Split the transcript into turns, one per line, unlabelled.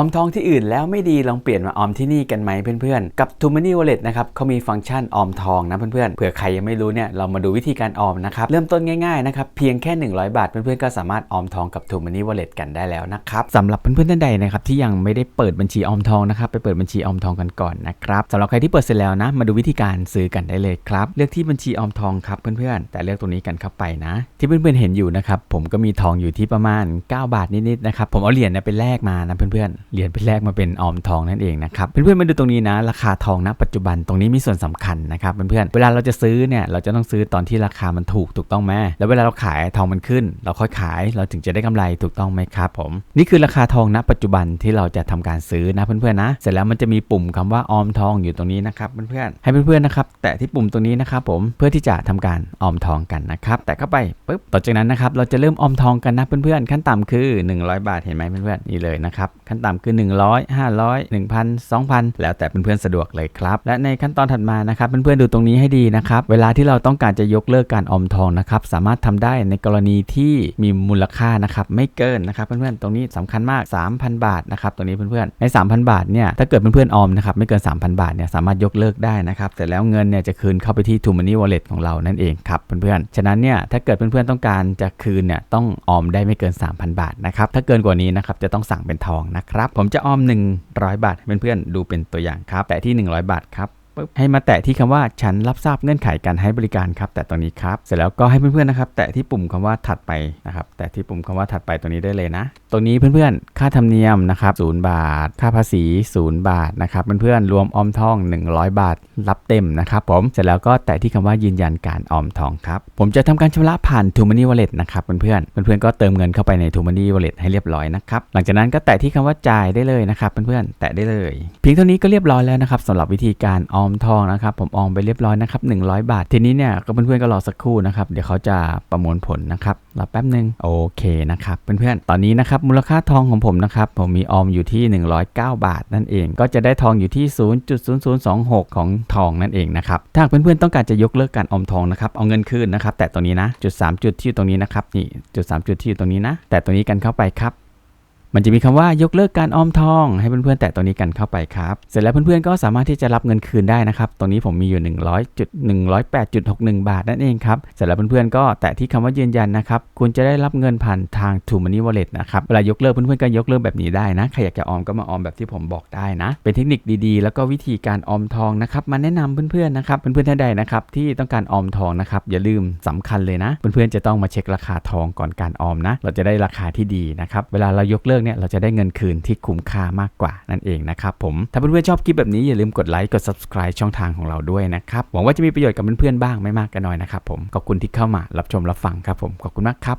ออมทองที่อื่นแล้วไม่ดีลองเปลี่ยนมาออมที่นี่กันไหมเพื่อนๆ กับ t o m o n e y Wallet นะครับเขามีฟังก์ชันออมทองนะเพื่อนๆเผื่อใครยังไม่รู้เนี่ยเรามาดูวิธีการออมนะครับเริ่มต้นง่ายๆนะครับเพียงแค่ 100 บาท เพื่อนๆก็สามารถออมทองกับ t o m o n e y Wallet กันได้แล้วนะครับสำหรับเพื่อนๆท่านใดนะครับที่ยังไม่ได้เปิดบัญชีออมทองนะครับไปเปิดบัญชีออมทองกันก่อนนะครับสำหรับใครที่เปิดเสร็จแล้วนะมาดูวิธีการซื้อกันได้เลยครับเลือกที่บัญชีออมทองครับเพื่อนๆแต่เลือกตรงนี้กันเข้าไปนะ ที่เพื่อนๆเห็นอยู่นะครับผมก็มีทองอยู่ที่ประมาณ 9 บาทนิดๆนะครับผมเอาเหรียญไปแลกมานะเพื่อนๆเหรียญไปแลกมาเป็นออมทองนั่นเองนะครับเพื่อนๆมาดูตรงนี้นะ ราคาทองณปัจจุบันตรงนี้มีส่วนสำคัญนะครับเพื่อนๆเวลาเราจะซื้อเนี่ยเราจะต้องซื้อตอนที่ราคามันถูกถูกต้องไหมแล้วเวลาเราขายทองมันขึ้น เราค่อยขายเราถึงจะได้กำไรถูกต้องไหมครับผมนี่คือราคาทองณปัจจุบันที่เราจะทำการซื้อนะเพื่อนๆนะ เสร็จแล้วมันจะมีปุ่มคำว่าออมทองอยู่ตรงนี้นะครับเพื่อนๆให้เพื่อนๆนะครับแตะที่ปุ่มตรงนี้นะครับผมเพื่อที่จะทำการออมทองกันนะครับแตะเข้าไปปุ๊บต่อจากนั้นนะครับเราจะเริ่มออมทองกันนะเพื่อนๆขั้นต่ำคือ 100 บาทเห็นไหมเพื่อนๆนี่เลยนะครับขั้นต่ำคือ 100 500 1,000 2,000 แล้วแต่เพื่อนๆสะดวกเลยครับ และในขั้นตอนถัดมานะครับเพื่อนๆดูตรงนี้ให้ดีนะครับเวลาที่เราต้องการจะยกเลิกการออมทองนะครับสามารถทำได้ในกรณีที่มีมูลค่านะครับไม่เกินนะครับเพื่อนๆตรงนี้สำคัญมาก 3,000 บาทนะครับตรงนี้เพื่อนๆใน 3,000 บาทเนี่ยถ้าเกิดเพื่อนๆออมนะครับไม่เกิน 3,000 บาทเนี่ยสามารถยกเลิกได้นะครับแต่แล้วเงินเนี่ยจะคืนเข้าไปที่ t o Money Wallet ของเรานั่นเองครับเพื่อนๆฉะนั้นเนี่ยถ้าเกิดเพื่อนๆต้องการจะคืนเนี่ยต้องออมได้ไม่เกิน 3,000 บาทนะครับถ้าเกินกว่านี้นะครับจะต้องสั่งเป็นทองนะครับผมจะออม 100 บาทให้เพื่อนๆดูเป็นตัวอย่างครับแต่ที่ 100 บาทครับ ปุ๊บให้มาแตะที่คำว่าฉันรับทราบเงื่อนไขการให้บริการครับ แต่ตรงนี้ครับ เสร็จแล้วก็ให้เพื่อนๆนะครับ แตะที่ปุ่มคำว่าถัดไปนะครับ แตะที่ปุ่มคำว่าถัดไปตรงนี้ได้เลยนะ ตรงนี้เพื่อนๆ ค่าธรรมเนียมนะครับศูนย์บาท ค่าภาษีศูนย์บาทนะครับ เพื่อนๆ รวมออมทอง 100 บาท รับเต็มนะครับผม เสร็จแล้วก็แตะที่คำว่ายืนยันการออมทองครับ ผมจะทำการชำระผ่าน t o Money Wallet นะครับเพื่อนๆ เพื่อนๆ ก็เติมเงินเข้าไปใน t o Money Wallet ให้เรียบร้อยนะครับ หลังจากนั้นก็แตะที่คำว่าจ่ายได้เลยนะครับเพื่อนๆ แตะได้เลย เพียงเท่านี้ก็เรียบร้อยแล้วนะครับสำหรับวิธีการออมมทองนะครับ ผมออมไปเรียบร้อยนะครับ100 บาท ทีนี้เนี่ยก็เพื่อนๆก็รอสักครู่นะครับ เดี๋ยวเขาจะประมวลผลนะครับรอแป๊บหนึ่งโอเคนะครับเพื่อนๆตอนนี้นะครับมูลค่าทองของผมนะครับผมมีออมอยู่ที่ 109 บาทนั่นเอง ก็จะได้ทองอยู่ที่ 0.0026 ของทองนั่นเองนะครับถ้าเพื่อนๆต้องการจะยกเลิกการออมทองนะครับเอาเงินคืนนะครับแต่ตรงนี้นะจุด3จุดที่อยู่ตรงนี้นะครับนี่จุด3จุดที่อยู่ตรงนี้นะแต่ตรงนี้กันเข้าไปครับ มันจะมีคำว่ายกเลิกการออมทอง ให้เพื่อนๆแตะตรงนี้กันเข้าไปครับ เสร็จแล้วเพื่อนๆก็สามารถที่จะรับเงินคืนได้นะครับ ตรงนี้ผมมีอยู่ 100จุด108.61 บาทนั่นเองครับ เสร็จแล้วเพื่อนๆก็แตะที่คำว่ายืนยันนะครับ คุณจะได้รับเงินผ่านทาง t o Money Wallet นะครับ เวลายกเลิกเพื่อนๆก็ยกเลิกแบบนี้ได้นะ ใครอยากจะออมก็มาออมแบบที่ผมบอกได้นะ เป็นเทคนิคดีๆ แล้วก็วิธีการออมทองนะครับ มาแนะนำเพื่อนๆนะครับ เพื่อนๆท่านใดนะครับที่ต้องการออมทองนะครับ อย่าลืมสำคัญเลยนะ เพื่อนๆจะต้องมาเช็คราคาทองก่อนการออมนะ เราจะได้ราคาที่ดีนะครับ เวลาเรายกเลิกเนี่ยเราจะได้เงินคืนที่คุ้มค่ามากกว่านั่นเองนะครับผมถ้าเพื่อนๆชอบคลิปแบบนี้อย่าลืมกดไลค์กด subscribe ช่องทางของเราด้วยนะครับหวังว่าจะมีประโยชน์กับเพื่อนๆบ้างไม่มากก็น้อยนะครับผมขอบคุณที่เข้ามารับชมรับฟังครับผมขอบคุณมากครับ